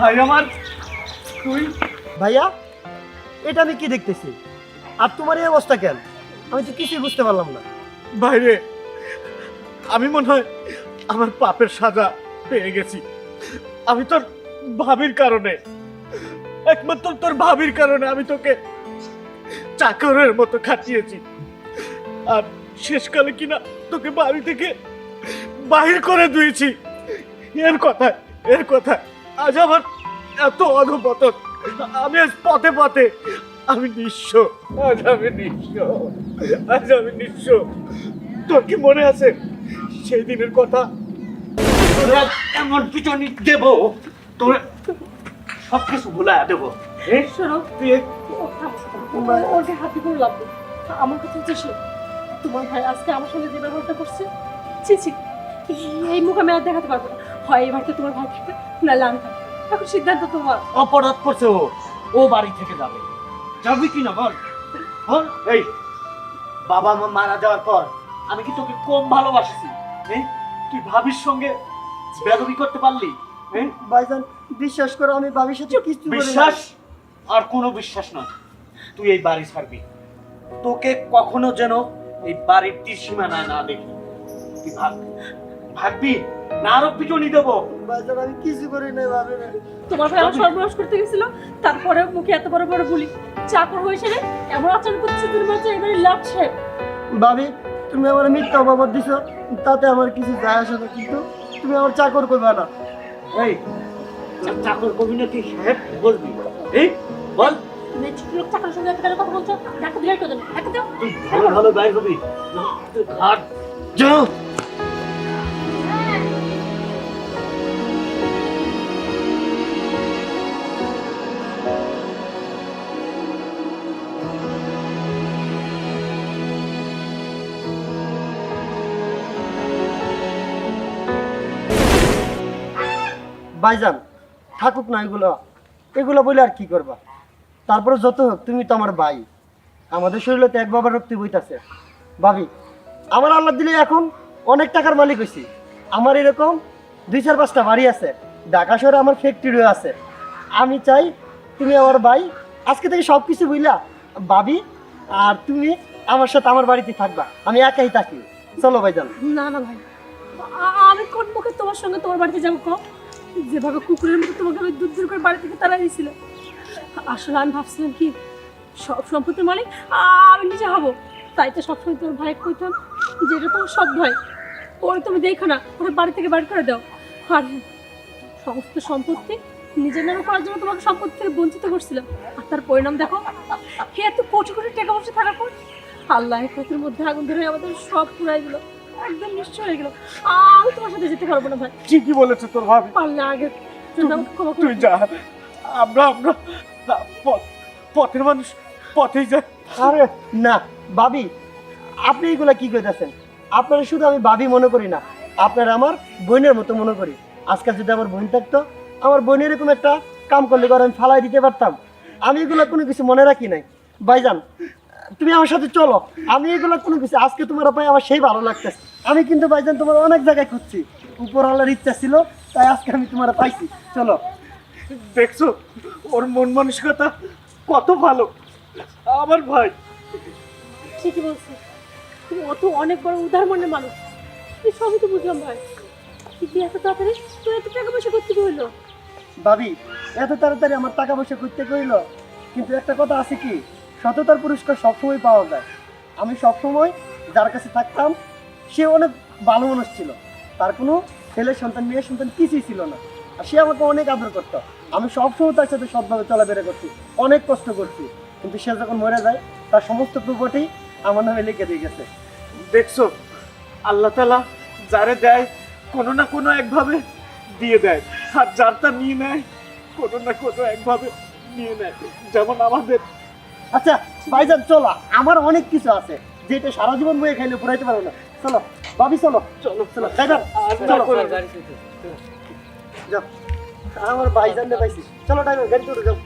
ভাই আমার তুই ভাইয়া, এটা আমি কি দেখতেছি? আর তোমার এই অবস্থা কেন? আমি তো কিছুই বুঝতে পারলাম না। বাইরে আমি মনে হয় আমার পাপের সাজা পেয়ে গেছি। আমি তোর ভাবির কারণে, একমাত্র তোর ভাবির কারণে আমি তোকে চাকরের মতো খাটিয়েছি। আর শেষকালে কিনা তোকে বাড়ি থেকে বাহির করে দিয়েছি। এর কথা এর কথা। আজ আমার এত অধপতন আমি আজ পথে পথে আমি নিঃস্ব। আজ আমি নিঃস্ব। আজ আমি নিঃস্ব। তোর কি মনে আছে? সেই দিনের কথা? তোরা এমন পিছনি দেব তোর সব কিছু ভুলা দেব ওকে হাতে করে লাভ আমার কথা হচ্ছে শোনো, তোমার ভাই আজকে আমার সঙ্গে যে ব্যবহারটা করছে? ছি ছি। এই মুখ আমি আর দেখাতে পারব না। হয় এই বাড়িতে তোমার ভাই থাকবে নাহলে আমি থাকব এখন সিদ্ধান্ত তোমার। অপরাধ করছে ও। ও বাড়ি থেকে যাবে। যাবি কি না বল? বল। এই বাবা মা মারা যাওয়ার পর আমি কি তোকে কম ভালোবাসছি? এ? তুই ভাবির সঙ্গে বেদবি করতে পারলি? এ? ভাইজান বিশ্বাস করো আমি ভাবির সাথে কিছু করি বিশ্বাস? আর কোনো বিশ্বাস নয়। তুই এই বাড়ি ছাড়বি। তোকে কখনো যেন এই বাড়ির তীরসীমানায় না দেখি। তুই ভাগ ভাগবি? না আরও পিটনি দেবো। ভাইজান আমি কিছু করি নাই ভাবি না তোমার ভাই আমার সর্বনাশ করতে গেছিল তারপরে মুখে এত বড় বড় বলি চাকর হয়েছে রে এমন আচরণ করছে তুমি বলছো এবারে লাভ সাহেব ভাবি তুমি আমার মিথ্যা অবাবত দিছো তাতে আমার কিছু যায় আসে না কিন্তু তুমি আমার চাকর করবে না। এই চাকর কবি না তুই সাহেব? বলবি। এই বল। তুমি ছোট লোক চাকরের সঙ্গে এত কথা বলছো ডাক্তার দিলে কেন ডাক্তার দাও। তুই ভালো ভালো গায়ে হবি। তুই ঘাট। যাও ভাইজান থাকুক না এগুলো। এগুলো বলে আর কি করবা? তারপরে যত হোক, তুমি তো আমার ভাই। আমাদের শরীরে তো এক বাবার রক্তি বইতাছে। ভাবি, আমার আল্লাহ দিলে এখন অনেক টাকার মালিক হয়েছি আমার এরকম দুই চার পাঁচটা বাড়ি আছে। ঢাকা শহরে আমার ফ্যাক্টরিও আছে। আমি চাই তুমি আমার ভাই, আজকে থেকে সব কিছু বুঝলা ভাবি আর তুমি আমার সাথে আমার বাড়িতে থাকবা। আমি একাই থাকি। চলো ভাইজান। না না ভাই। আমি কোন মুখে তোমার সঙ্গে তোমার বাড়িতে যাব যেভাবে কুকুরের মতো তোমাকে আমি দূর দূর করে বাড়ি থেকে তারা দিয়েছিল। আসলে আমি ভাবছিলাম কি, সব সম্পত্তির মালিক, আমি নিজে হব। তাই তো সবসময় তোর ভাই কইতাম যে এটা তোমার সব ভাই ওর তুমি দেখো না, ওরা বাড়ি থেকে বাড়ি করে দাও। আর সমস্ত সম্পত্তি নিজের নামে করার জন্য তোমাকে সম্পত্তি থেকে বঞ্চিত করছিলাম। আর তার পরিণাম দেখো, হে এত কোটি কোটি টাকা পয়সা থাকার পর আল্লাহ পেটের মধ্যে আগুন ধরে আমাদের সব পুরাই দিল। একদম নিশ্চয় হয়ে গেল। আমি তোমার সাথে যেতে পারব না ভাই। ঠিকই বলেছে তোর ভাবি? পারলে আগে। তুই যা। আমরা আমরা পথের মানুষ পথেই যায় আরে না ভাবি আপনি এগুলা কি কইতাছেন? আপনারা শুধু আমি ভাবি মনে করি না আপনারা আমার বোনের মতো মনে করি। আজকাল যদি আমার বোন থাকতো আমার বোন এরকম একটা কাম করলে করে আমি ফালাই দিতে পারতাম। আমি এগুলো কোনো কিছু মনে রাখি নাই। ভাইজান তুমি আমার সাথে চলো। আমি এগুলো কোনো কিছু আজকে তোমার পাই আমার সেই ভালো লাগতেছে। আমি কিন্তু ভাইজান তোমার অনেক জায়গায় খুঁজছি। উপর আল্লাহর ইচ্ছা ছিল তাই আজকে আমি তোমার পাইছি। চলো। দেখছ ওর মন মানসিকতা কত ভালো। আমার ভাই। ঠিকই বলছি। তুমি অত অনেক বড় উদার মনের মানুষ। এই সবই তো বুঝলাম ভাই। কিন্তু এত তাড়াতাড়ি তো এত টাকা পয়সা করতে হইল? ভাবি এত তাড়াতাড়ি আমার টাকা পয়সা করতে কইল কিন্তু একটা কথা আছে কি? সততার পুরস্কার সবসময় পাওয়া যায়। আমি সবসময় যার কাছে থাকতাম, সে অনেক ভালো মানুষ ছিল। তার কোনো ছেলে সন্তান মেয়ের সন্তান কিছুই ছিল না। আর সে আমাকে অনেক আদর করতো। আমি সবসময় তার সাথে সৎভাবে চলাফেরা করছি, অনেক কষ্ট করছি। কিন্তু সে যখন মরে যায়, তার সমস্ত প্রপার্টি আমার নামে লিখে দিয়ে গেছে। দেখছ, আল্লাহ তালা যারে দেয়, কোনো না কোনো একভাবে দিয়ে দেয়। আর যার তা নিয়ে নেয়, কোনো না কোনো একভাবে নিয়ে নেয়। যেমন আমাদের আচ্ছা ভাইজান চলো আমার অনেক কিছু আছে যেটা সারা জীবন বয়ে খাইলে পুরাইতে পারব না। চলো ভাবি চলো চলো চলো ড্রাইভার চলো যাও আমার ভাইজান পাইছি। চলো ড্রাইভার গাড়ি চলে যাও।